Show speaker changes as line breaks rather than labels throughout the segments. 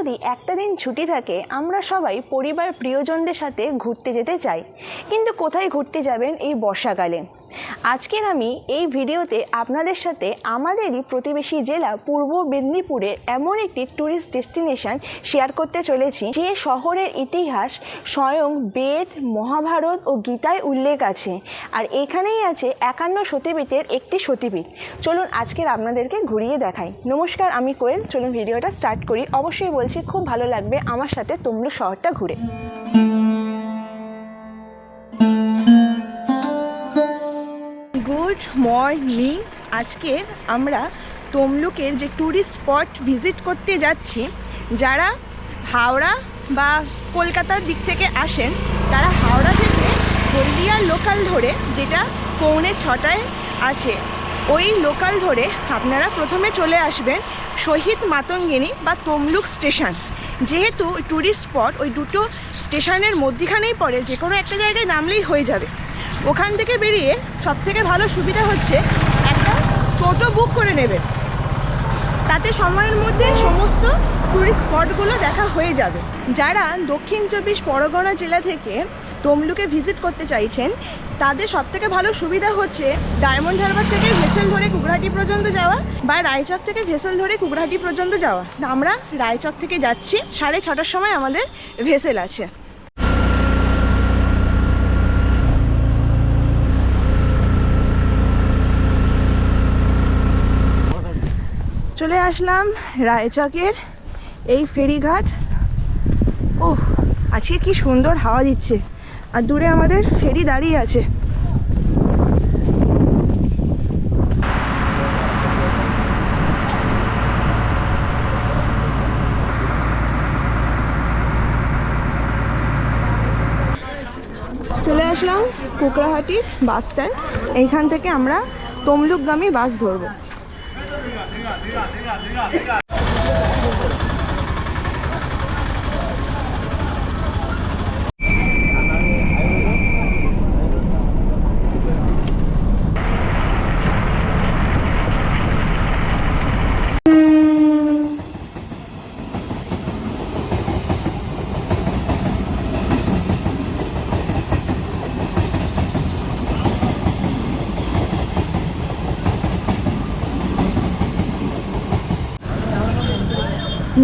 যদি একটা দিন ছুটি থাকে, আমরা সবাই পরিবার প্রিয়জনদের সাথে ঘুরতে যেতে চাই। কিন্তু কোথায় ঘুরতে যাবেন এই বর্ষাকালে? আজকের আমি এই ভিডিওতে আপনাদের সাথে আমাদেরই প্রতিবেশী জেলা পূর্ব মেদিনীপুরের এমন একটি ট্যুরিস্ট ডেস্টিনেশন শেয়ার করতে চলেছি। যে শহরের ইতিহাস স্বয়ং বেদ, মহাভারত ও গীতায় উল্লেখ আছে। আর এখানেই আছে একান্ন সতীপীঠের একটি সতীপীঠ। চলুন আজকের আপনাদেরকে ঘুরিয়ে দেখাই। নমস্কার, আমি কোয়েল। চলুন ভিডিওটা স্টার্ট করি। অবশ্যই বলছি, খুব ভালো লাগবে আমার সাথে তমলুক শহরটা ঘুরে। গুড মর্নিং আজকে আমরা তমলুকের যে ট্যুরিস্ট স্পট ভিজিট করতে যাচ্ছি, যারা হাওড়া বা কলকাতার দিক থেকে আসেন, তারা হাওড়া থেকে হলদিয়া লোকাল ধরে যেটা পৌনে ছটায় আছে, ওই লোকাল ধরে আপনারা প্রথমে চলে আসবেন শহীদ মাতঙ্গিনী বা তমলুক স্টেশন। যেহেতু ওই ট্যুরিস্ট স্পট ওই দুটো স্টেশনের মধ্যিখানেই পড়ে যে কোনো একটা জায়গায় নামলেই হয়ে যাবে। ওখান থেকে বেরিয়ে সব থেকে ভালো সুবিধা হচ্ছে একটা টোটো বুক করে নেবেন তাতে সময়ের মধ্যে সমস্ত টুরিস্ট স্পটগুলো দেখা হয়ে যাবে। যারা দক্ষিণ চব্বিশ পরগনা জেলা থেকে তমলুকে ভিজিট করতে চাইছেন, তাদের সব থেকে ভালো সুবিধা হচ্ছে ডায়মন্ড হারবার থেকে ভেসেল ধরে কুগরাহাটি পর্যন্ত যাওয়া বা রায়চক থেকে ভেসেল ধরে কুগরাহাটি পর্যন্ত যাওয়া। আমরা রায়চক থেকে যাচ্ছি, সাড়ে ছটার সময় আমাদের ভেসেল আছে। চলে আসলাম রায়চকের এই ফেরিঘাট। ও আজকে কি সুন্দর হাওয়া দিচ্ছে। আর দূরে আমাদের ফেরি দাঁড়িয়ে আছে। চলে আসলাম কুকরাহাটি বাস স্ট্যান্ড। এইখান থেকে আমরা তমলুকগামী বাস ধরবো। 違う違う違う違う!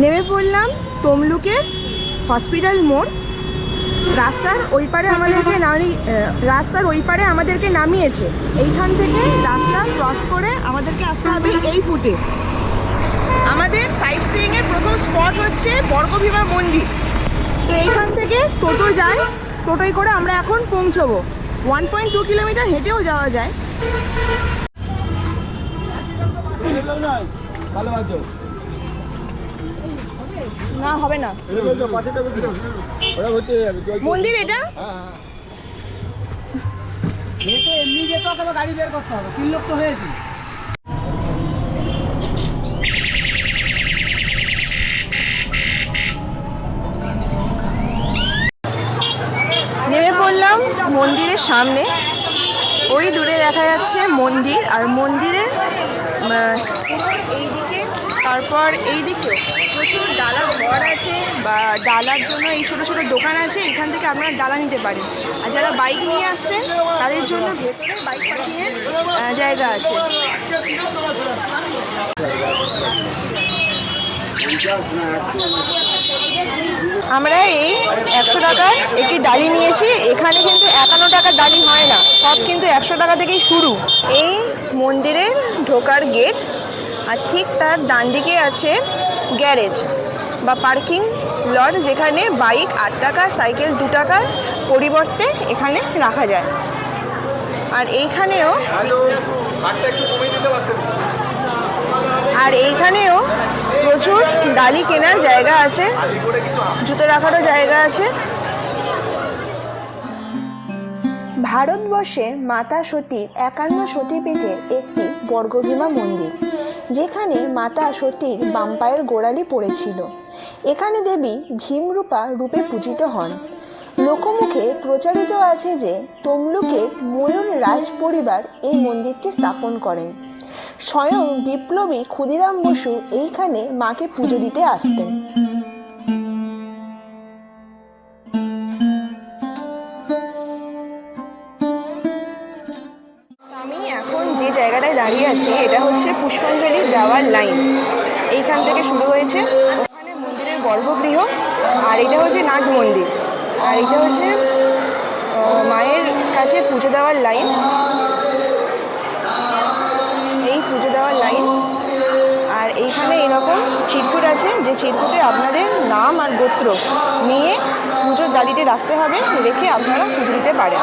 নেমে পড়লাম তমলুকের হসপিটাল মোড়। রাস্তার ওই পারে আমাদেরকে নামি রাস্তার ওই পারে আমাদেরকে নামিয়েছে। এইখান থেকে রাস্তা ক্রস করে আমাদেরকে আসতে হবে এই ফুটে আমাদের সাইট সিইং এর প্রথম স্পট হচ্ছে বর্গভীমা মন্দির। তো এইখান থেকে টোটো যায়, টোটোয় করে আমরা এখন পৌঁছবো। ওয়ান পয়েন্ট টু কিলোমিটার হেঁটেও যাওয়া যায়।
ভালো
না, হবে না। মন্দির এটা?
গাড়ি হবে
নেমে পড়লাম মন্দিরের সামনে। ওই দূরে দেখা যাচ্ছে মন্দির, আর মন্দিরের তারপর এইদিকে প্রচুর ডালা ঘর আছে বা ডালার জন্য এই ছোটো ছোটো দোকান আছে এখান থেকে আপনারা ডালা নিতে পারেন। আর যারা বাইক নিয়ে আসছেন তাদের জন্য ভেতরে বাইক আহ, জায়গা আছে। আমরা এই একশো টাকার একটি ডালি নিয়েছি এখানে কিন্তু একান্ন টাকার ডালি হয় না সব কিন্তু একশো টাকা থেকেই শুরু। এই মন্দিরের ঢোকার গেট আর ঠিক তার ডান দিকে আছে গ্যারেজ বা পার্কিং লট যেখানে বাইক আট টাকা সাইকেল দু টাকার পরিবর্তে এখানে রাখা যায়। আর এইখানেও আর এইখানেও প্রচুর ডালি কেনার জায়গা আছে জুতো রাখারও জায়গা আছে। ভারতবর্ষে মাতা সতী একান্ন সতীপীঠের একটি বর্গভীমা মন্দির। যেখানে মাতা সতীর বাম্পায়ের গোড়ালি পড়েছিল। এখানে দেবী ভীমরূপা রূপে পূজিত হন। লোকমুখে প্রচারিত আছে যে, তমলুকে ময়ূর রাজ পরিবার এই মন্দিরটি স্থাপন করেন। স্বয়ং বিপ্লবী ক্ষুদিরাম বসু এইখানে মাকে পুজো দিতে আসতেন। দাঁড়িয়ে আছি, এটা হচ্ছে পুষ্পাঞ্জলি দেওয়ার লাইন। এইখান থেকে শুরু হয়েছে। ওখানে মন্দিরের গর্ভগৃহ, আর এটা হচ্ছে নাট মন্দির। আর এটা হচ্ছে মায়ের কাছে পুজো দেওয়ার লাইন। এই পুজো দেওয়ার লাইন। আর এইখানে এরকম চিরকুট আছে, যে চিরকুটে আপনাদের নাম আর গোত্র নিয়ে পুজোর দাঁড়িতে রাখতে হবে, রেখে আপনারা পুজো দিতে পারেন।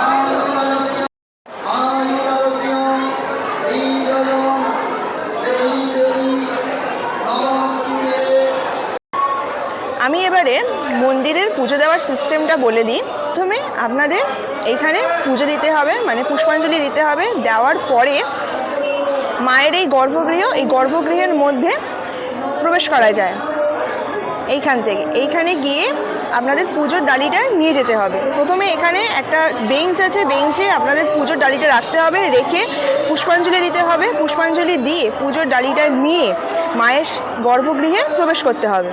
আমি এবারে মন্দিরের পুজো দেওয়ার সিস্টেমটা বলে দিই। প্রথমে আপনাদের এইখানে পুজো দিতে হবে মানে পুষ্পাঞ্জলি দিতে হবে। দেওয়ার পরে মায়ের এই গর্ভগৃহ, এই গর্ভগৃহের মধ্যে প্রবেশ করা যায়। এইখান থেকে। এইখানে গিয়ে আপনাদের পুজোর ডালিটা নিয়ে যেতে হবে। প্রথমে এখানে একটা বেঞ্চ আছে। বেঞ্চে আপনাদের পুজোর ডালিটা রাখতে হবে, রেখে পুষ্পাঞ্জলি দিতে হবে। পুষ্পাঞ্জলি দিয়ে পুজোর ডালিটা নিয়ে মায়ের গর্ভগৃহে প্রবেশ করতে হবে।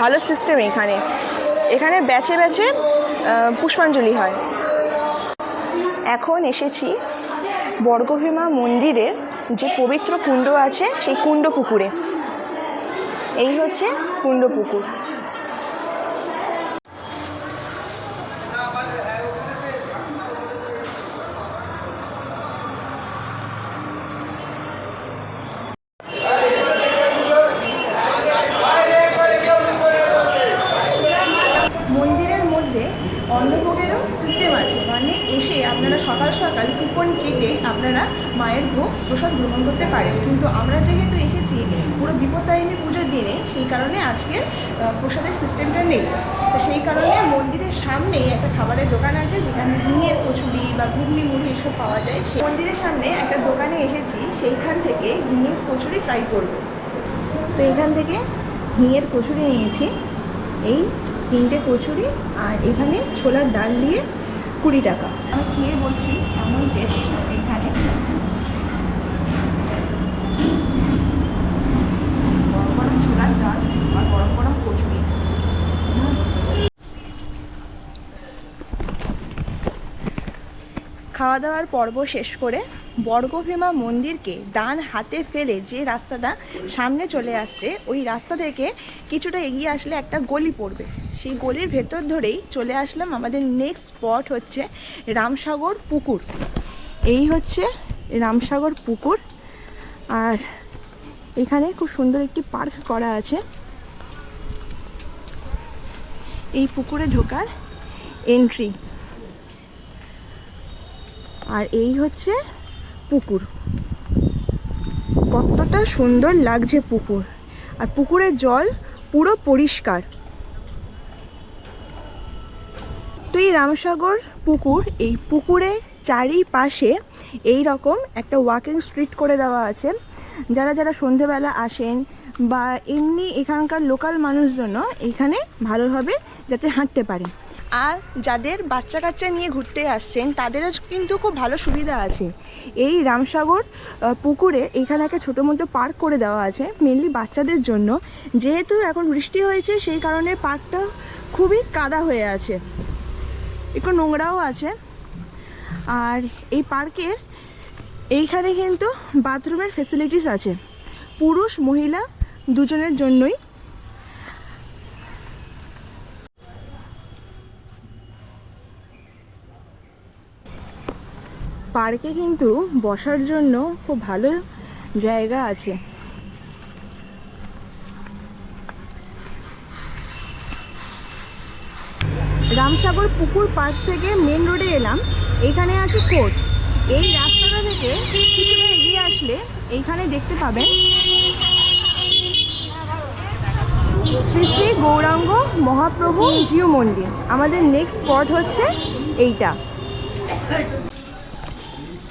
ভালো সিস্টেম এখানে। এখানে ব্যাচে ব্যাচে পুষ্পাঞ্জলি হয়। এখন এসেছি বর্গভীমা মন্দিরের যে পবিত্র কুণ্ড আছে, সেই কুণ্ড পুকুরে। এই হচ্ছে কুণ্ড পুকুর মন্দিরের মধ্যে অন্নভোগেরও সিস্টেম আছে মানে এসে আপনারা সকাল সকাল কুপন কেটে আপনারা মায়ের ভোগ প্রসাদ গ্রহণ করতে পারেন কিন্তু আমরা যেহেতু এসেছি পুরো বিপত্তারিণী পুজোর দিনে সেই কারণে আজকে আহ, প্রসাদের সিস্টেমটা নেই তো সেই কারণে মন্দিরের সামনেই একটা খাবারের দোকান আছে, যেখানে ঝিঙের কচুরি বা ঘুগনি, মুড়ি এসব পাওয়া যায়। সেই মন্দিরের সামনে একটা দোকানে এসেছি, সেইখান থেকে ঝিঙের কচুরি ট্রাই করব। তো এখান থেকে ঝিঙের কচুরি নিয়েছি। এই তিনটে কচুরি আর এখানে ছোলার ডাল দিয়ে কুড়ি টাকা। আমি খেয়ে বলছি এমন টেস্ট এখানে গরম গরম ছোলার ডাল আর গরম গরম কচুরি খাওয়া দাওয়ার পর্ব শেষ করে বর্গভীমা মন্দিরকে ডান হাতে ফেলে যে রাস্তাটা সামনে চলে আসছে, ওই রাস্তা থেকে কিছুটা এগিয়ে আসলে একটা গলি পড়বে। সেই গলির ভেতর ধরেই চলে আসলাম আমাদের নেক্সট স্পট হচ্ছে রামসাগর পুকুর। এই হচ্ছে রামসাগর পুকুর। আর এখানে খুব সুন্দর একটি পার্ক করা আছে। এই পুকুরে ঢোকার এন্ট্রি আর এই হচ্ছে পুকুর। কতটা সুন্দর লাগছে পুকুর। আর পুকুরের জল পুরো পরিষ্কার। তো এই রামসাগর পুকুর, এই পুকুরে চারিপাশে এই রকম একটা ওয়াকিং স্ট্রিট করে দেওয়া আছে। যারা যারা সন্ধেবেলা আসেন বা এমনি এখানকার লোকাল মানুষজন এখানে ভালোভাবে যাতে হাঁটতে পারে আর যাদের বাচ্চা কাচ্চা নিয়ে ঘুরতে আসছেন, তাদেরও কিন্তু খুব ভালো সুবিধা আছে। এই রামসাগর পুকুরে এখানে একটা ছোটো মতো পার্ক করে দেওয়া আছে মেনলি বাচ্চাদের জন্য। যেহেতু এখন বৃষ্টি হয়েছে, সেই কারণে পার্কটা খুবই কাদা হয়ে আছে। একটু নোংরাও আছে। আর এই পার্কের এইখানে কিন্তু বাথরুমের ফেসিলিটিস আছে। পুরুষ, মহিলা দুজনের জন্যই পার্কে কিন্তু বসার জন্য খুব ভালো জায়গা আছে। রামসাগর পুকুর পার্ক থেকে মেন রোডে এলাম। এখানে আছে কোর্ট। এই রাস্তাটা থেকে কিছুটা এগিয়ে আসলে এইখানে দেখতে পাবেন শ্রী শ্রী গৌরাঙ্গ মহাপ্রভু জিও মন্দির। আমাদের নেক্সট স্পট হচ্ছে এইটা।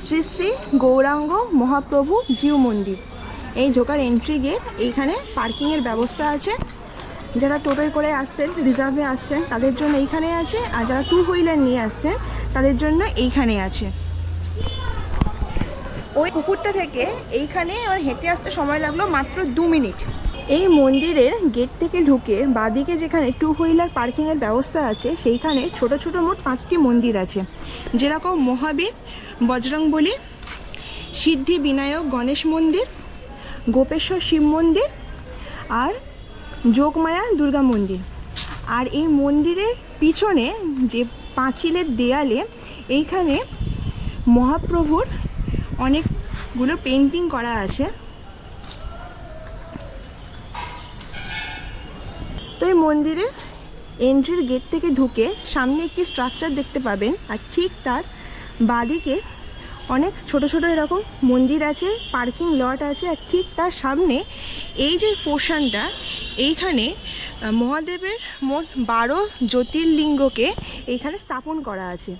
শ্রী শ্রী গৌরাঙ্গ মহাপ্রভু জিউ মন্দির। এই ঢোকার এন্ট্রি গেট এইখানে পার্কিংয়ের ব্যবস্থা আছে। যারা টোটোয় করে আসছেন রিজার্ভে আসছেন, তাদের জন্য এইখানে আছে। আর যারা টু হুইলার নিয়ে আসছেন, তাদের জন্য এইখানে আছে। ওই পুকুরটা থেকে এইখানে আমার হেঁটে আসতে সময় লাগল মাত্র দু মিনিট। এই মন্দিরের গেট থেকে ঢুকে বাদিকে যেখানে টু হুইলার পার্কিংয়ের ব্যবস্থা আছে, সেইখানে ছোট ছোট মোট পাঁচটি মন্দির আছে। যেরকম মহাবীর বজরংবলী সিদ্ধি বিনায়ক গণেশ মন্দির, গোপেশ্বর শিব মন্দির আর যোগমায়া দুর্গা মন্দির। আর এই মন্দিরের পিছনে যে পাঁচিলের দেয়ালে, এইখানে মহাপ্রভুর অনেকগুলো পেন্টিং করা আছে তো এই মন্দিরে এন্ট্রির গেট থেকে ঢুকে সামনে একটি স্ট্রাকচার দেখতে পাবেন। আর ঠিক তার বাদিকে অনেক ছোট ছোট এরকম মন্দির আছে পার্কিং লট আছে, আর ঠিক তার সামনে এই যে পোর্শনটা এইখানে মহাদেবের মোট বারো জ্যোতির্লিঙ্গকে এইখানে স্থাপন করা আছে।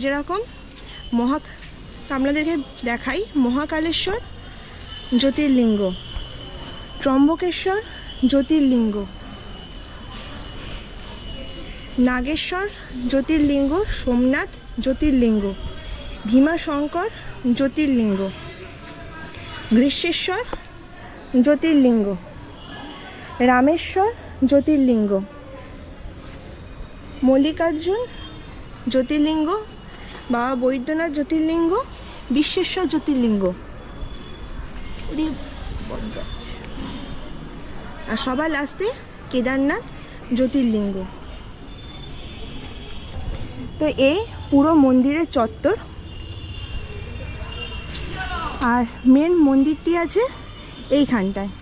যেরকম মহা আপনাদেরকে দেখাই, মহাকালেশ্বর জ্যোতির্লিঙ্গ, ত্রম্বকেশ্বর জ্যোতির্লিঙ্গ। নাগেশ্বর, জ্যোতির্লিঙ্গ, সোমনাথ, জ্যোতির্লিঙ্গ, ভীমাশঙ্কর, জ্যোতির্লিঙ্গ গ্রীষ্মেশ্বর জ্যোতির্লিঙ্গ, রামেশ্বর, জ্যোতির্লিঙ্গ, মল্লিকার্জুন, জ্যোতির্লিঙ্গ, বাবা বৈদ্যনাথ জ্যোতির্লিঙ্গ, বিশ্বেশ্বর জ্যোতির্লিঙ্গ। আর সবার লাস্টে কেদারনাথ জ্যোতির্লিঙ্গ তো এই পুরো মন্দিরের চত্বর। আর মেন মন্দিরটি আছে এইখানটায়।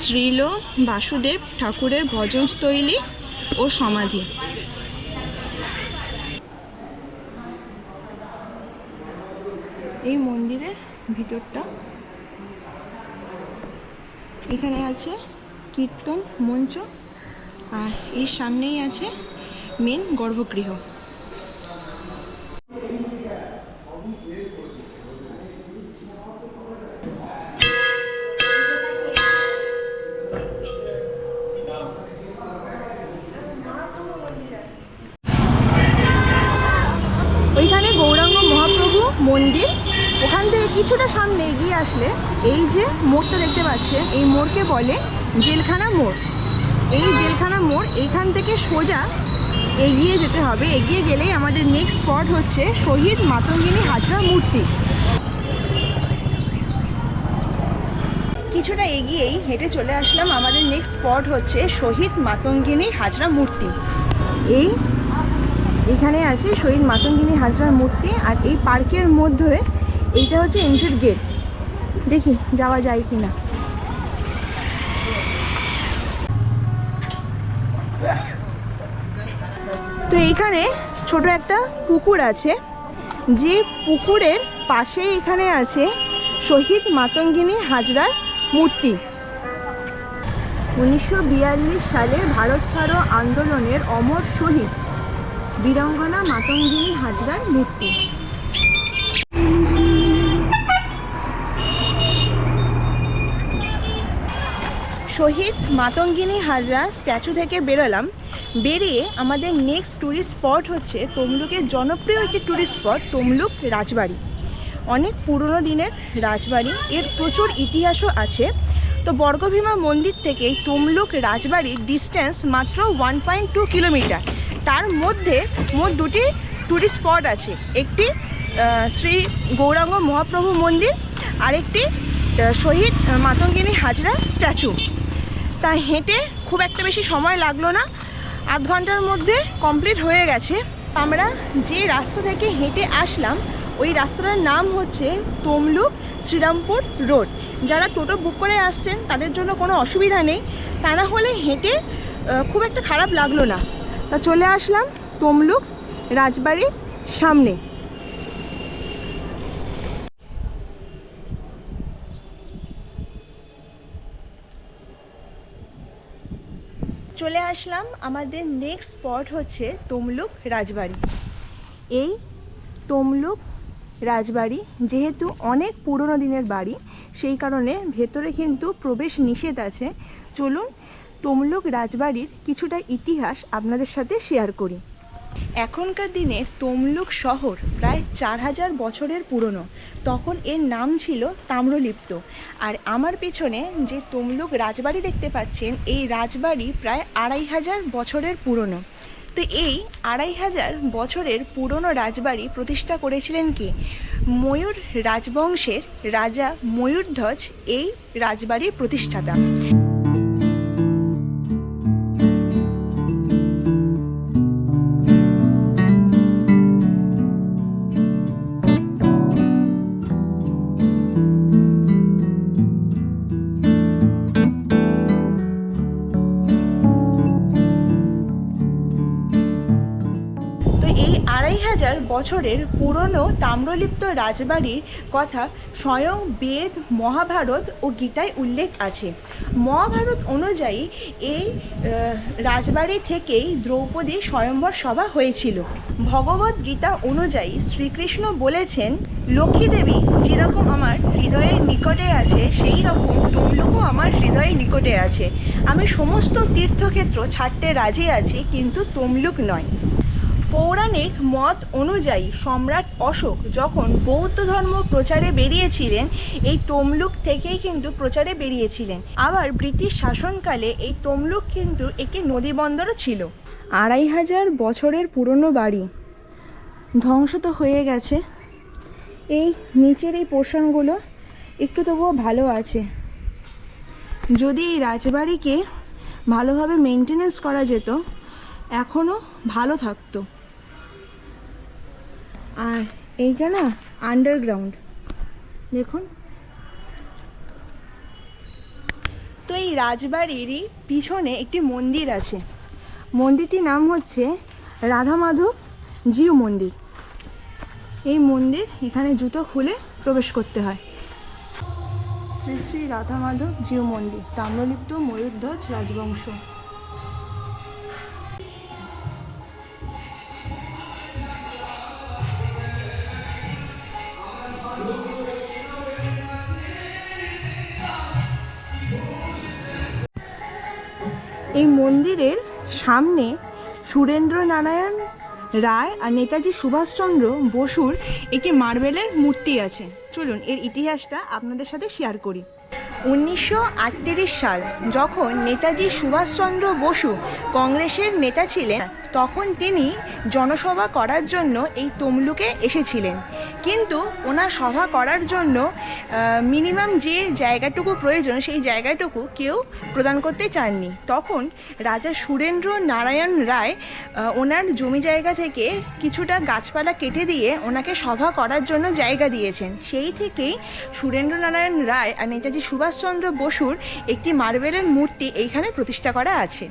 শ্রীল বাসুদেব ঠাকুরের ভজনস্থলী ও সমাধি। এই মন্দিরের ভিতরটা। এখানে আছে কীর্তন মঞ্চ। আর এর সামনেই আছে মেন গর্ভগৃহ। ওইখানে গৌরাঙ্গ মহাপ্রভু মন্দির, ওখান থেকে কিছুটা সামনে এগিয়ে আসলে এই যে মোড়টা দেখতে পাচ্ছেন, এই মোড়কে বলে জেলখানা মোড়। এই জেলখানা মোড় এইখান থেকে সোজা এগিয়ে যেতে হবে। এগিয়ে গেলেই আমাদের নেক্সট স্পট হচ্ছে শহীদ মাতঙ্গিনী হাজরা মূর্তি। কিছুটা এগিয়েই হেঁটে চলে আসলাম। আমাদের নেক্সট স্পট হচ্ছে শহীদ মাতঙ্গিনী হাজরা মূর্তি। এই এখানে আছে শহীদ মাতঙ্গিনী হাজরার মূর্তি আর এই পার্কের মধ্যে এইটা হচ্ছে এন্ট্রির গেট দেখি যাওয়া যায় কি না তো এইখানে ছোট একটা পুকুর আছে। যে পুকুরের পাশে এখানে আছে শহীদ মাতঙ্গিনী হাজরার মূর্তি। উনিশশো বিয়াল্লিশ সালে ভারত ছাড়ো আন্দোলনের অমর শহীদ বীরাঙ্গনা মাতঙ্গিনী হাজরার মূর্তি। শহীদ মাতঙ্গিনী হাজরা স্ট্যাচু থেকে বেরোলাম। বেরিয়ে আমাদের নেক্সট ট্যুরিস্ট স্পট হচ্ছে তমলুকের জনপ্রিয় একটি ট্যুরিস্ট স্পট তমলুক রাজবাড়ি। অনেক পুরনো দিনের রাজবাড়ি, এর প্রচুর ইতিহাসও আছে। তো বর্গভীমা মন্দির থেকে তমলুক রাজবাড়ির ডিস্টেন্স মাত্র ওয়ান পয়েন্ট টু কিলোমিটার তার মধ্যে মোট দুটি ট্যুরিস্ট স্পট আছে। একটি শ্রী গৌরাঙ্গ মহাপ্রভু মন্দির, আরেকটি শহীদ মাতঙ্গিনী হাজরা স্ট্যাচু। তা হেঁটে খুব একটা বেশি সময় লাগল না। আধ ঘণ্টার মধ্যে কমপ্লিট হয়ে গেছে। আমরা যে রাস্তা থেকে হেঁটে আসলাম, ওই রাস্তাটার নাম হচ্ছে তমলুক শ্রীরামপুর রোড। যারা টোটো বুক করে আসছেন, তাদের জন্য কোনো অসুবিধা নেই। তা না হলে হেঁটে খুব একটা খারাপ লাগল না। তা চলে আসলাম তমলুক রাজবাড়ির সামনে। চলে আসলাম, আমাদের নেক্সট স্পট হচ্ছে তমলুক রাজবাড়ি। এই তমলুক রাজবাড়ি যেহেতু অনেক পুরনো দিনের বাড়ি, সেই কারণে ভেতরে কিন্তু প্রবেশ নিষেধ আছে। চলুন তমলুক রাজবাড়ির কিছুটা ইতিহাস আপনাদের সাথে শেয়ার করি। এখনকার দিনে তমলুক শহর প্রায় চার হাজার বছরের পুরনো। তখন এর নাম ছিল তাম্রলিপ্ত। আর আমার পেছনে যে তমলুক রাজবাড়ি দেখতে পাচ্ছেন, এই রাজবাড়ি প্রায় আড়াই হাজার বছরের পুরনো। তো এই আড়াই হাজার বছরের পুরনো রাজবাড়ি প্রতিষ্ঠা করেছিলেন কি? ময়ূর রাজবংশের রাজা ময়ূরধ্বজ এই রাজবাড়ির প্রতিষ্ঠাতা। বছরের পুরনো তাম্রলিপ্ত রাজবাড়ির কথা স্বয়ং বেদ, মহাভারত ও গীতায় উল্লেখ আছে। মহাভারত অনুযায়ী এই রাজবাড়ি থেকেই দ্রৌপদী স্বয়ম্বর সভা হয়েছিল। ভগবত গীতা অনুযায়ী শ্রীকৃষ্ণ বলেছেন, লক্ষ্মী দেবী, যেরকম আমার হৃদয়ের নিকটে আছে, সেই রকম তমলুকও আমার হৃদয়ের নিকটে আছে। আমি সমস্ত তীর্থক্ষেত্র ছাড়তে রাজি আছি, কিন্তু তমলুক নয়। পৌরাণিক মত অনুযায়ী সম্রাট অশোক যখন বৌদ্ধ ধর্ম প্রচারে বেরিয়েছিলেন, এই তমলুক থেকেই কিন্তু প্রচারে বেরিয়েছিলেন। আবার ব্রিটিশ শাসনকালে এই তমলুক কিন্তু একটি নদী বন্দরও ছিল। আড়াই হাজার বছরের পুরনো বাড়ি। ধ্বংস তো হয়ে গেছে। এই নিচের এই পোর্শনগুলো একটু তবুও ভালো আছে। যদি এই রাজবাড়িকে ভালোভাবে মেনটেনেন্স করা যেত, এখনও ভালো থাকতো। আর এইটা না আন্ডারগ্রাউন্ড দেখুন। তো এই রাজবাড়িরই পিছনে একটি মন্দির আছে। মন্দিরটির নাম হচ্ছে রাধা মাধব জিউ মন্দির। এই মন্দির এখানে জুতো খুলে প্রবেশ করতে হয়। শ্রী শ্রী রাধা মাধব জিউ মন্দির, তাম্রলিপ্ত ময়ূরধ্বজ রাজবংশ। এই মন্দিরের সামনে সুরেন্দ্র নারায়ণ রায় আর নেতাজি সুভাষচন্দ্র বসুর একটি মার্বেলের মূর্তি আছে। চলুন, এর ইতিহাসটা আপনাদের সাথে শেয়ার করি। উনিশশো আটত্রিশ সাল, যখন নেতাজি সুভাষচন্দ্র বসু কংগ্রেসের নেতা ছিলেন তখন তিনি জনসভা করার জন্য এই তমলুকে এসেছিলেন। কিন্তু ওনার সভা করার জন্য মিনিমাম যে জায়গাটুকু প্রয়োজন, সেই জায়গাটুকু কেউ প্রদান করতে চাননি। তখন রাজা সুরেন্দ্র নারায়ণ রায় ওনার জমি জায়গা থেকে কিছুটা গাছপালা কেটে দিয়ে ওনাকে সভা করার জন্য জায়গা দিয়েছেন। সেই থেকেই সুরেন্দ্র নারায়ণ রায় আর নেতাজি সুভাষচন্দ্র বসুর একটি মার্বেলের মূর্তি এইখানে প্রতিষ্ঠা করা আছে।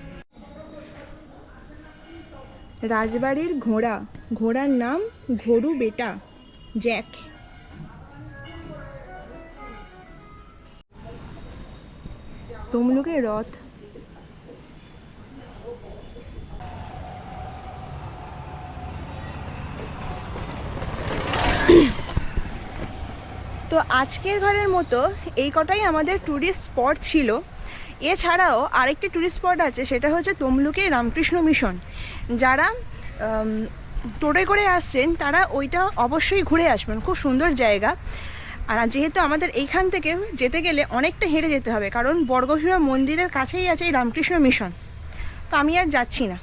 রাজবাড়ির ঘোড়া। ঘোড়ার নাম ঘোরু বেটা, জ্যাক। তমলুকের রথ। তো আজকের ঘরের মতো এই কটাই আমাদের ট্যুরিস্ট স্পট ছিল। এছাড়াও আরেকটি ট্যুরিস্ট স্পট আছে, সেটা হচ্ছে তমলুকের রামকৃষ্ণ মিশন যারা টোটে করে আসছেন, তারা ওইটা অবশ্যই ঘুরে আসবেন, খুব সুন্দর জায়গা। আর যেহেতু আমাদের এইখান থেকে যেতে গেলে অনেকটা হেঁটে যেতে হবে, কারণ বর্গভীমা মন্দিরের কাছেই আছে এই রামকৃষ্ণ মিশন তো আমি আর যাচ্ছি না।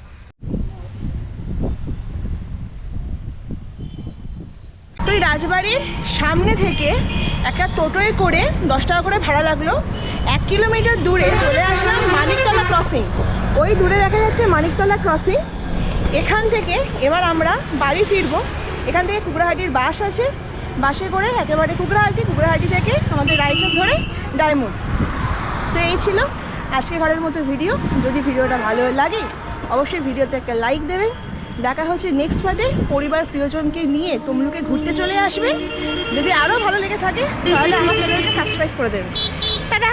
তো এই রাজবাড়ির সামনে থেকে একটা টোটোয় করে দশ টাকা করে ভাড়া লাগল। এক কিলোমিটার দূরে চলে আসলাম মানিকতলা ক্রসিং। ওই দূরে দেখা যাচ্ছে মানিকতলা ক্রসিং। এখান থেকে এবার আমরা বাড়ি ফিরবো। এখান থেকে কুকড়াহাটির বাস আছে। বাসে করে একেবারে কুকড়াহাটি কুকড়াহাটি থেকে আমাদের রায়চক ধরে ডায়মন্ড। তো এই ছিল আজকে ঘরের মতো ভিডিও। যদি ভিডিওটা ভালো লাগে, অবশ্যই ভিডিওতে একটা লাইক দেবেন। দেখা হচ্ছে নেক্সট পার্টে পরিবার প্রিয়জনকে নিয়ে তমলুকে ঘুরতে চলে আসবেন যদি আরও ভালো লেগে থাকে, তাহলে আমার চ্যানেলকে সাবস্ক্রাইব করে দেবেন টাটা!